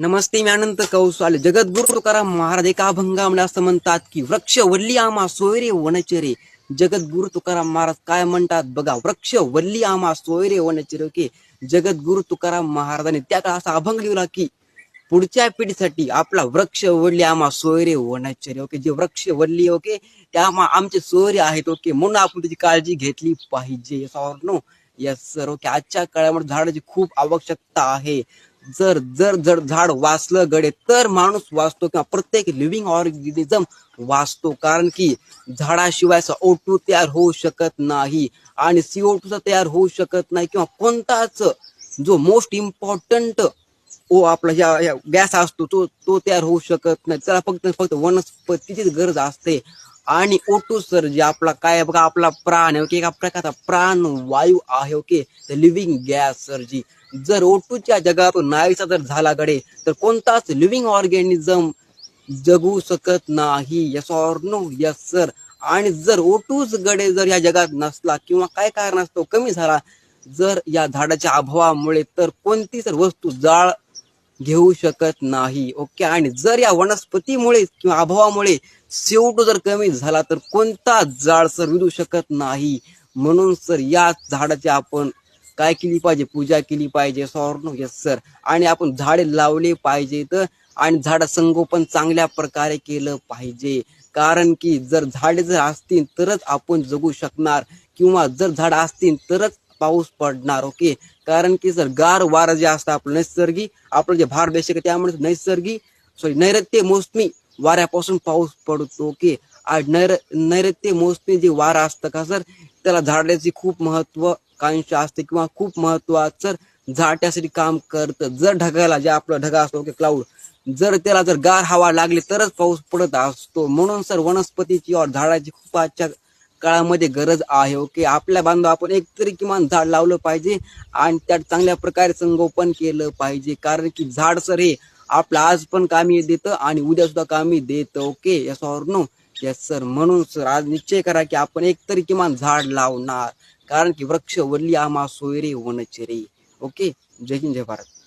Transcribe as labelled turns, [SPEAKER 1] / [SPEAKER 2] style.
[SPEAKER 1] नमस्ते मी अनंत कौशाल जगद्गुरु तुकाराम महाराज. एका अभंगामध्ये असं म्हणतात की वृक्ष वल्ली आमा सोयरे वनचरे. जगद्गुरु तुकाराम महाराज काय म्हणतात बघा वृक्ष वल्ली आमा सोयरे वनचरे. ओके? जगद्गुरु तुकाराम महाराजांनी त्या काळात असा अभंग लिहिला की पुढच्या पिढीसाठी आपला वृक्ष वडली आम्हा सोयरे वनचरे. ओके? जे वृक्ष वल्ली ओके? त्या आम्हा आमचे सोयरे आहेत ओके? म्हणून आपण त्याची काळजी घेतली पाहिजे. नो? Yes sir. ओके? आजच्या काळामध्ये झाडाची खूप आवश्यकता आहे. जर जर जर झाड वाचलं गडे तर माणूस वाचतो किंवा प्रत्येक लिव्हिंग ऑर्गॅनिझम वाचतो. कारण की झाडाशिवाय ओ टू तयार होऊ शकत नाही आणि सीओ टू तयार होऊ शकत नाही किंवा कोणताच जो मोस्ट इम्पॉर्टंट ओ आपला ज्या गॅस असतो तो तो तयार होऊ शकत नाही. त्याला फक्त फक्त वनस्पतीचीच गरज असते. आणि ओटू सर जे आपला काय बघा आपला प्राण आहे ओके? एका प्रकारचा प्राण वायू आहे okay? Living gas sir ji. जर ओटूच्या जगातून नाहीसा जर झाला गडे तर कोणताच लिव्हिंग ऑर्गॅनिझम जगू शकत नाही. Yes or no yes sir आणि जर ओटूच गडे जर या जगात नसला किंवा काय कारण असतो कमी झाला जर या झाडाच्या अभावामुळे तर कोणती जर वस्तू जाळ घेऊ शकत नाही. ओके? आणि जर या वनस्पतीमुळे किंवा अभावामुळे शेवटो जर कमी झाला तर कोणता झाड सर विधू शकत नाही? म्हणून सर या झाडाची आपण काय केली पाहिजे? पूजा केली पाहिजे. सॉर्नो येस सर आणि आपण झाडे लावले पाहिजेत आणि झाड संगोपन चांगल्या प्रकारे केलं पाहिजे. कारण की जर झाडे जर असतील तरच आपण जगू शकणार. किंवा जर झाड असतील तरच पाऊस पडणार ओके? कारण की जर गार वारं जे असतं आपलं नैसर्गिक आपलं जे भार देश आहे त्यामुळे नैसर्गिक सॉरी नैऋत्य मोसमी वाऱ्यापासून पाऊस पडतो ओके? आणि नैर नैऋत्य मोसमी जे वारं असतं का सर त्याला झाडाची खूप महत्वाकांक्षा असते किंवा खूप महत्वाचं झाड त्यासाठी काम करतं. जर ढगाला जे आपलं ढगा असतो ओके क्लाउड जर त्याला जर गार हवा लागली तरच पाऊस पडत असतो. म्हणून सर वनस्पतीची और झाडाची खूप आजच्या काळामध्ये गरज आहे ओके? आपल्या बांधव आपण एक तरी किमान झाड लावलं पाहिजे आणि त्यात चांगल्या प्रकारे संगोपन केलं पाहिजे. कारण की झाड सर हे आपलं आज पण कामी देतं आणि उद्या सुद्धा कामी देतं okay? Yes or no yes sir म्हणून सर आज निश्चय करा की आपण एक तरी किमान झाड लावणार. कारण की वृक्ष वल्ली आमा सोयरे वनचेरे ओके? जय हिंद जय भारत.